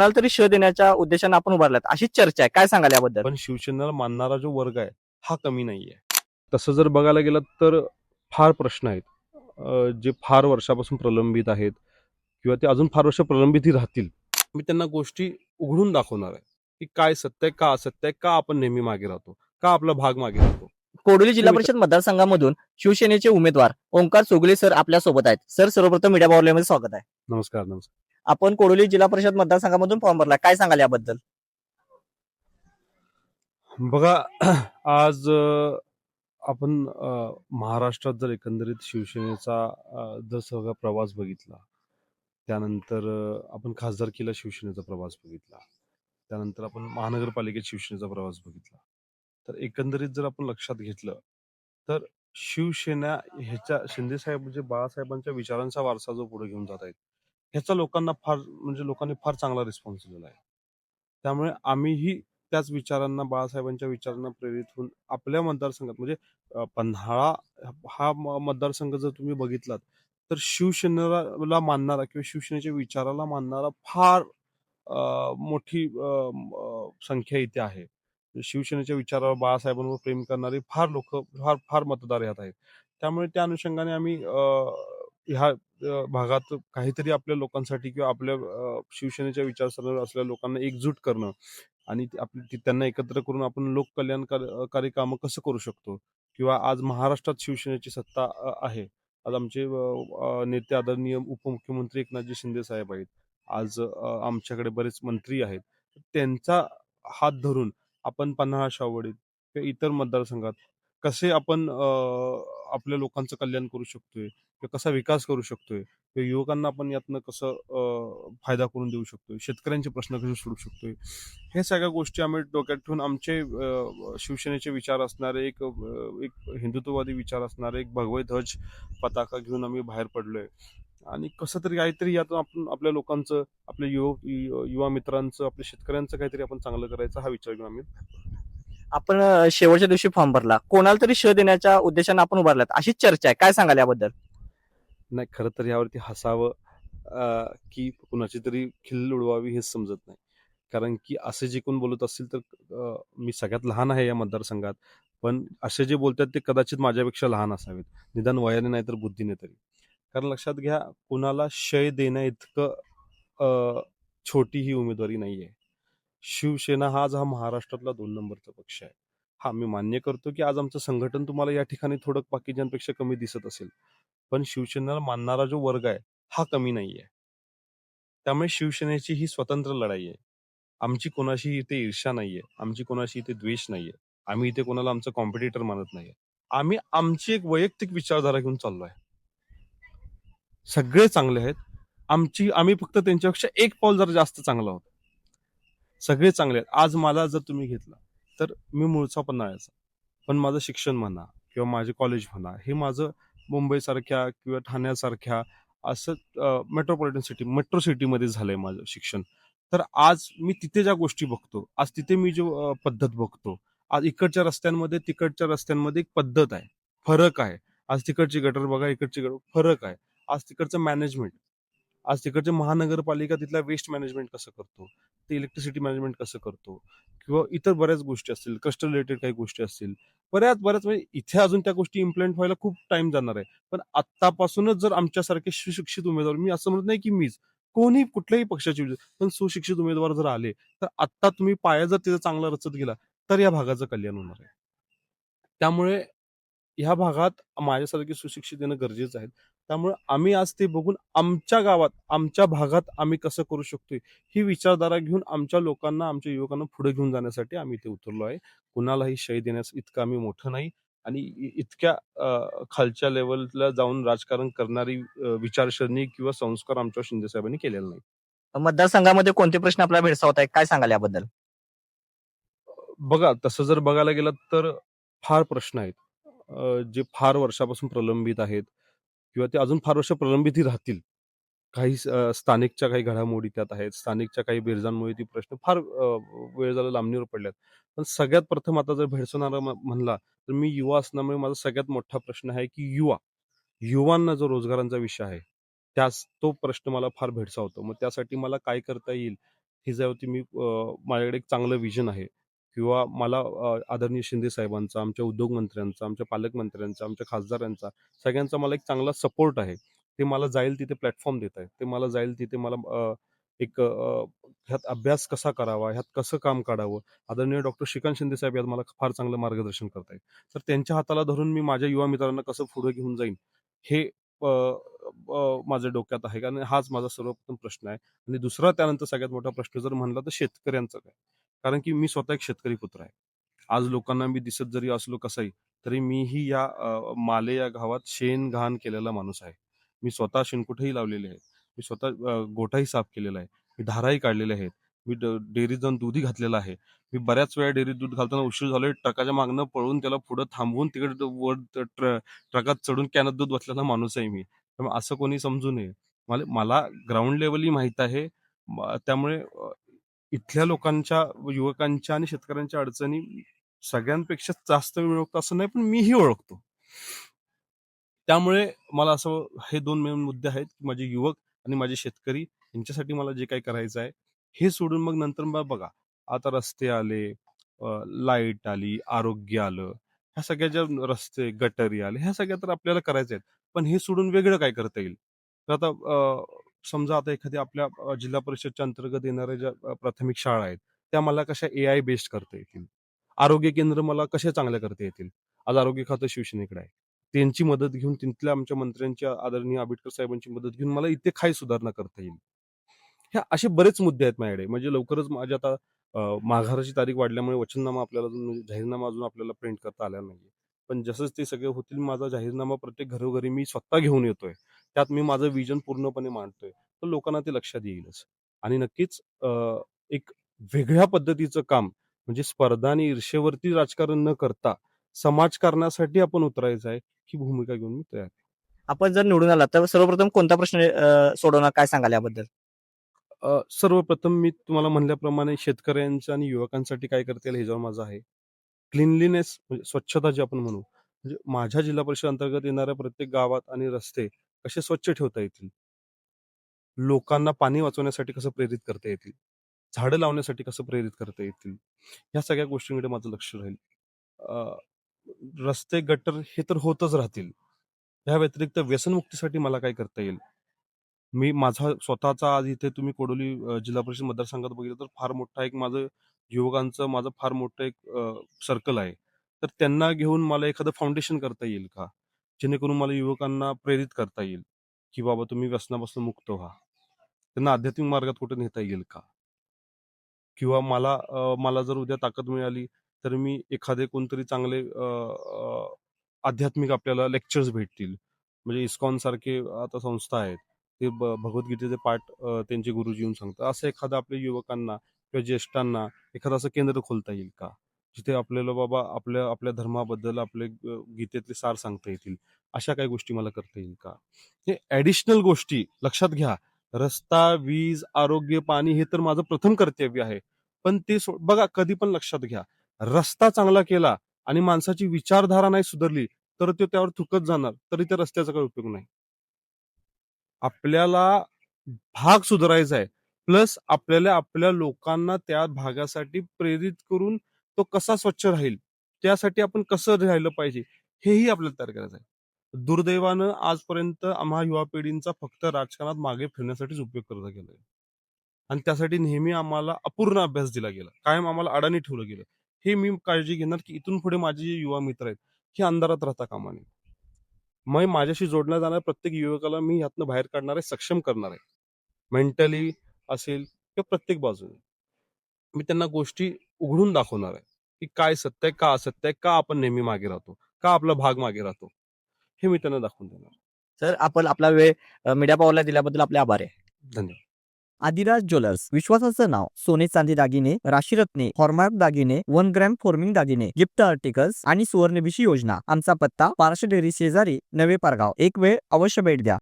कोणाला तरी श देण्याच्या उद्देशाने आपण उभारलात अशीच चर्चा आहे. काय सांगाल याबद्दल? पण शिवसेनेला मानणारा जो वर्ग आहे हा कमी नाहीये. तसं जर बघायला गेलं तर फार प्रश्न आहेत. जे फार वर्षापासून प्रलंबित आहेत किंवा ते अजून फार वर्ष प्रलंबितही राहतील मी त्यांना गोष्टी उघडून दाखवणार आहे. की काय सत्य आहे का असत्य आहे का आपण नेहमी मागे राहतो का आपला भाग मागे राहतो? कोडोली जिल्हा परिषद मतदारसंघामधून शिवसेनेचे उमेदवार ओंकार सोगले सर आपल्यासोबत आहेत. सर सर्वप्रथम मीडिया बावल्यामध्ये स्वागत आहे. नमस्कार नमस्कार. आपण कोडोली जिल्हा परिषद मतदारसंघामधून फॉर्म भरला. काय सांगाल याबद्दल? बघा आज आपण महाराष्ट्रात जर एकंदरीत शिवसेनेचा जर सगळा प्रवास बघितला त्यानंतर आपण आपण खासदारकीला शिवसेनेचा प्रवास बघितला त्यानंतर आपण महानगरपालिकेत शिवसेनेचा प्रवास बघितला. तर एकंदरीत जर आपण लक्षात घेतलं तर शिवसेना ह्याच्या शिंदेसाहेब म्हणजे बाळासाहेबांच्या विचारांचा वारसा जो पुढे घेऊन जात आहेत ह्याचा लोकांना फार म्हणजे लोकांनी फार चांगला रिस्पॉन्स दिलेला आहे. त्यामुळे आम्हीही त्याच विचारांना बाळासाहेबांच्या विचारांना प्रेरित होऊन आपल्या मतदारसंघात म्हणजे पन्हाळा हा म- मतदारसंघ जर तुम्ही बघितलात तर शिवसेनेला मानणारा किंवा शिवसेनेच्या विचाराला मानणारा फार मोठी संख्या इथे आहे. शिवसेनेच्या विचारावर बाळासाहेबांवर प्रेम करणारे फार लोक फार फार मतदार यात आहेत. त्यामुळे त्या अनुषंगाने आम्ही ह्या भागात काहीतरी आपल्या लोकांसाठी किंवा आपल्या शिवसेनेच्या विचारसरणीवर असलेल्या लोकांना एकजूट करणं आणि ते आपली ती- त्यांना एकत्र करून आपण लोककल्याणकारी कामं कसं करू शकतो? किंवा आज महाराष्ट्रात शिवसेनेची सत्ता अ, आहे. आज आमचे अ, अ, नेते आदरणीय उपमुख्यमंत्री एकनाथजी शिंदे साहेब आहेत. आज अ, आमच्याकडे बरेच मंत्री आहेत. त्यांचा हात धरून आपण पन्हाळा शावडीत किंवा इतर मतदारसंघात कसे आपण अ, आपल्या लोकांचं कल्याण करू शकतोय किंवा कसा विकास करू शकतोय किंवा युवकांना आपण यातनं कसं फायदा करून देऊ शकतोय शेतकऱ्यांचे प्रश्न कसे सोडू शकतोय? हे सगळ्या गोष्टी आम्ही डोक्यात ठेवून आमचे शिवसेनेचे विचार असणारे एक एक हिंदुत्ववादी विचार असणारे एक भगवे ध्वज पताका घेऊन आम्ही बाहेर पडलोय. आणि कसं तरी काहीतरी यातून आपण आपल्या लोकांचं आपल्या युव युवा मित्रांचं आपल्या शेतकऱ्यांचं काहीतरी आपण चांगलं करायचं हा विचार घेऊन आम्ही आपण शेवटच्या दिवशी फॉर्म भरला. कोणाला तरी श देण्याच्या उद्देशाने आपण उभारलात अशी चर्चा आहे. काय सांगाल याबद्दल? नाही खरं तर यावरती हसावं की कुणाची तरी खिल्ल उडवावी हेच समजत नाही. कारण की असे जे कोण बोलत असतील तर मी सगळ्यात लहान आहे या मतदारसंघात. पण असे जे बोलतात ते कदाचित माझ्यापेक्षा लहान असावेत. निदान वयाने नाही तर बुद्धीने तरी. कारण लक्षात घ्या कुणाला शय देण्या इतकं छोटी ही उमेदवारी नाही आहे शिवसेना हा आज हा महाराष्ट्रातला दोन नंबरचा पक्ष आहे. हा मी मान्य करतो की आज आमचं संघटन तुम्हाला या ठिकाणी थोडं बाकीच्यांपेक्षा कमी दिसत असेल. पण शिवसेनेला मानणारा जो वर्ग आहे हा कमी नाहीये त्यामुळे शिवसेनेची ही स्वतंत्र लढाई आहे. आमची कोणाशी इथे ईर्षा नाहीये आमची कोणाशी इथे द्वेष नाहीये आम्ही इथे कोणाला आमचं कॉम्पिटिटर मानत नाहीये आम्ही आमची एक वैयक्तिक विचारधारा घेऊन चाललो आहे. सगळे चांगले आहेत. आमची आम्ही फक्त त्यांच्यापेक्षा एक पाऊल जरा जास्त चांगला आहोत सगळे चांगले आहेत. आज मला जर तुम्ही घेतला तर मी मूळचा पन्हाळ्याचा. पण माझं शिक्षण म्हणा किंवा माझे कॉलेज म्हणा हे माझं मुंबईसारख्या किंवा ठाण्यासारख्या असं मेट्रोपॉलिटन सिटी मेट्रो सिटीमध्ये झालंय माझं शिक्षण. तर आज मी तिथे ज्या गोष्टी बघतो आज तिथे मी जो पद्धत बघतो आज इकडच्या रस्त्यांमध्ये तिकडच्या रस्त्यांमध्ये एक पद्धत आहे. फरक आहे. आज तिकडची गटर बघा इकडची गटर फरक आहे. आज तिकडचं मॅनेजमेंट आज तिकडचे महानगरपालिका तिथला वेस्ट मॅनेजमेंट कसं करतो? ते इलेक्ट्रिसिटी मॅनेजमेंट कसं करतो? किंवा इतर बऱ्याच गोष्टी असतील कस्ट रिलेटेड काही गोष्टी असतील बऱ्याच बऱ्याच म्हणजे इथे अजून त्या गोष्टी इम्प्लिमेंट व्हायला खूप टाइम जाणार आहे. पण आतापासूनच जर आमच्यासारखे सुशिक्षित उमेदवार मी असं म्हणत नाही की मीच कोणी कुठल्याही पक्षाची पण सुशिक्षित उमेदवार जर आले तर आत्ता तुम्ही पाया जर तिचा चांगला रचत गेला तर या भागाचं कल्याण होणार आहे. त्यामुळे ह्या भागात माझ्यासारखे सुशिक्षित येणं गरजेचं आहे. त्यामुळे आम्ही आज ते बघून आमच्या गावात आमच्या भागात आम्ही कसं करू शकतोय ही विचारधारा घेऊन आमच्या लोकांना आमच्या युवकांना पुढे घेऊन जाण्यासाठी आम्ही इथे उतरलो आहे. कुणालाही शय देण्यास इतकं आम्ही मोठं नाही आणि इतक्या खालच्या लेवलला जाऊन राजकारण करणारी विचारसरणी किंवा संस्कार आमच्या शिंदे साहेबांनी केलेला नाही. मतदारसंघामध्ये कोणते प्रश्न आपल्याला भेडसावत आहेत? काय सांगाल याबद्दल? बघा तसं जर बघायला गेलं तर फार प्रश्न आहेत. जे फार वर्षापासून प्रलंबित आहेत किंवा ते अजून फार वर्ष प्रलंबितही राहतील. काही अ, स्थानिकच्या काही घडामोडी त्यात आहेत स्थानिकच्या काही बेरजांमुळे ती प्रश्न फार अ, वेळ झाला लांबणीवर पडल्यात. पण सगळ्यात प्रथम आता जर भेडसवणारा म- म्हणला तर मी युवा असल्यामुळे माझा सगळ्यात मोठा प्रश्न आहे की युवा युवांना जो रोजगारांचा विषय आहे त्यास तो प्रश्न मला फार भेडसावतो. मग त्यासाठी मला काय करता येईल ही ज्यावरती मी अ, माझ्याकडे एक चांगलं विजन आहे. किंवा मला अ, आदरणीय शिंदे साहेबांचा आमच्या उद्योगमंत्र्यांचा आमच्या पालकमंत्र्यांचा आमच्या खासदारांचा सगळ्यांचा मला एक चांगला सपोर्ट आहे. ते मला जाईल तिथे प्लॅटफॉर्म देत आहेत. ते मला जाईल तिथे मला अ, एक अ, ह्यात अभ्यास कसा करावा ह्यात कसं काम काढावं? आदरणीय डॉक्टर श्रीकांत शिंदे साहेब यात मला फार चांगलं मार्गदर्शन करतायत. तर त्यांच्या हाताला धरून मी माझ्या युवा मित्रांना कसं पुढे घेऊन जाईन हे अ, अ, माझ्या डोक्यात आहे. कारण हाच माझा सर्वप्रथम प्रश्न आहे. आणि दुसरा त्यानंतर सगळ्यात मोठा प्रश्न जर म्हणला तर शेतकऱ्यांचा काय? कारण की मी स्वतः एक शेतकरी पुत्र आहे. आज लोकांना मी दिसत जरी असलो कसाही तरी मीही या अ, माले या गावात शेण घाण केलेला माणूस आहे. मी स्वतः शेणकुठेही लावलेले आहेत. मी स्वतः अ, गोठाही साफ केलेला आहे. मी धाराही काढलेल्या आहेत. मी ड- डेअरीत जाऊन दूधही घातलेलं आहे. मी बऱ्याच वेळा डेअरीत दूध घालताना उशीर झालोय. ट्रकाच्या मागणं पळून त्याला पुढं थांबवून तिकडे वर ट्र- ट्रकात चढून कॅनत दूध बसलेला माणूस आहे मी. त्यामुळे असं कोणी समजू नये. मला मला ग्राउंड लेवलही माहीत आहे. म- त्यामुळे अ, इथल्या लोकांच्या युवकांच्या आणि शेतकऱ्यांच्या अडचणी सगळ्यांपेक्षा जास्त मी ओळखतो असं नाही पण मीही ओळखतो. त्यामुळे मला असं हे दोन मेन मुद्दे आहेत की माझे युवक आणि माझे शेतकरी यांच्यासाठी मला जे काही करायचं आहे हे सोडून मग नंतर मग बघा आता रस्ते आले लाइट आली आरोग्य आलं ह्या सगळ्या ज्या रस्ते गटरी आले ह्या सगळ्या तर आपल्याला करायच्या आहेत पण हे सोडून वेगळं काय करता येईल? तर आता समजा आता एखाद्या आपल्या जिल्हा परिषदच्या अंतर्गत येणाऱ्या ज्या प्राथमिक शाळा आहेत त्या मला कशा ए आय बेस्ड करता येतील? आरोग्य केंद्र मला कशा चांगल्या करता येतील? आज आरोग्य खातं शिवसेनेकडे आहे. त्यांची मदत घेऊन तिथल्या आमच्या मंत्र्यांची आदरणीय आंबेडकर साहेबांची मदत घेऊन मला इथे काय सुधारणा करता येईल. ह्या असे बरेच मुद्दे आहेत माझ्याकडे. म्हणजे लवकरच माझ्या आता माघाराची तारीख वाढल्यामुळे वचननामा आपल्याला अजून म्हणजे जाहीरनामा अजून आपल्याला प्रिंट करता आला नाही पण जसंच ते सगळे होतील माझा जाहीरनामा प्रत्येक घरोघरी मी स्वतः घेऊन येतोय. त्यात मी माझं विजन पूर्णपणे मांडतोय. तर लोकांना ते लक्षात येईलच. आणि नक्कीच एक वेगळ्या पद्धतीचं काम म्हणजे स्पर्धा आणि ईर्षेवरती राजकारण न करता समाजकारणासाठी आपण उतरायचं आहे ही भूमिका घेऊन मी तयार. आपण जर निवडून आला तर सर्वप्रथम कोणता प्रश्न सोडवणार काय सांगाल याबद्दल? सर्वप्रथम मी तुम्हाला म्हणल्याप्रमाणे शेतकऱ्यांच्या आणि युवकांसाठी काय करता येईल ह्याच्यावर माझं आहे. क्लिनलीनेस म्हणजे स्वच्छता जी आपण म्हणू म्हणजे माझ्या जिल्हा परिषद अंतर्गत येणाऱ्या प्रत्येक गावात आणि रस्ते कसे स्वच्छ ठेवता येतील? लोकांना पाणी वाचवण्यासाठी कसं प्रेरित करता येतील? झाडं लावण्यासाठी कसं प्रेरित करता येतील? ह्या सगळ्या गोष्टींकडे माझं लक्ष राहील. अ, रस्ते गटर हे तर होतच राहतील. ह्या व्यतिरिक्त व्यसनमुक्तीसाठी मला काय करता येईल? मी माझा स्वतःचा आज इथे तुम्ही कोडोली अ, जिल्हा परिषद मतदारसंघात बघितलं तर फार मोठा एक माझं युवकांचं माझं फार मोठं एक सर्कल आहे. तर त्यांना घेऊन मला एखादं फाउंडेशन करता येईल का? जेणेकरून मला युवकांना प्रेरित करता येईल की बाबा तुम्ही व्यसनापासून मुक्त व्हा. त्यांना आध्यात्मिक मार्गात कुठे नेता येईल का? किंवा मला मला जर उद्या ताकद मिळाली तर मी एखादे कोणतरी चांगले आध्यात्मिक आपल्याला लेक्चर्स भेटतील. म्हणजे इस्कॉन सारखे आता संस्था आहेत ते भगवद्गीतेचे पाठ त्यांचे गुरुजी येऊन सांगतात. असं एखादं आपल्या युवकांना किंवा ज्येष्ठांना एखादं असं केंद्र खोलता येईल का? जिथे आपल्याला बाबा आपल्या आपल्या धर्माबद्दल आपले गीतेतले सार सांगता येतील. अशा काही गोष्टी मला करता येईल का? हे ॲडिशनल गोष्टी लक्षात घ्या. रस्ता वीज आरोग्य पाणी हे तर माझं प्रथम कर्तव्य आहे. पण ते सो- बघा कधी पण लक्षात घ्या. रस्ता चांगला केला आणि माणसाची विचारधारा नाही सुधारली तर तो त्यावर थुकत जाणार तरी त्या रस्त्याचा काही उपयोग नाही. आपल्याला भाग सुधारायचा आहे. प्लस आपल्याला आपल्या लोकांना त्या भागासाठी प्रेरित करून तो कसा स्वच्छ राहील? त्यासाठी आपण कसं राहिलं पाहिजे? हेही आपल्याला तयार करायचं आहे. दुर्दैवानं आजपर्यंत आम्हा युवा पिढींचा फक्त राजकारणात मागे फिरण्यासाठीच उपयोग करता गेलाय. आणि त्यासाठी नेहमी आम्हाला अपूर्ण अभ्यास दिला गेला. कायम आम्हाला अडाणी ठेवलं गेलं. हे मी काळजी घेणार की इथून पुढे माझे जे युवा मित्र आहेत हे अंधारात राहता कामा नये. मग माझ्याशी जोडल्या जाणाऱ्या प्रत्येक युवकाला मी यातनं बाहेर काढणार आहे सक्षम करणार. आहे मेंटली असेल किंवा प्रत्येक बाजूने. मी त्यांना गोष्टी उघडून दाखवणार आहे की काय सत्य आहे का असत्य आहे का आपण नेहमी मागे राहतो का आपला भाग मागे राहतो हे मी त्यांना दाखवून देणार. सर आपण आपला वेळ मीडिया पॉवरला दिल्याबद्दल आपले आभार आहे. धन्यवाद. आदिराज ज्वेलर्स विश्वासाचं नाव सोने चांदी दागिने राशीरत्ने हॉर्मार्क दागिने वन ग्रॅम फॉर्मिंग दागिने गिफ्ट आर्टिकल्स आणि सुवर्णभिषी योजना आमचा पत्ता पारशी डेअरी शेजारी नवे पारगाव. एक वेळ अवश्य भेट द्या.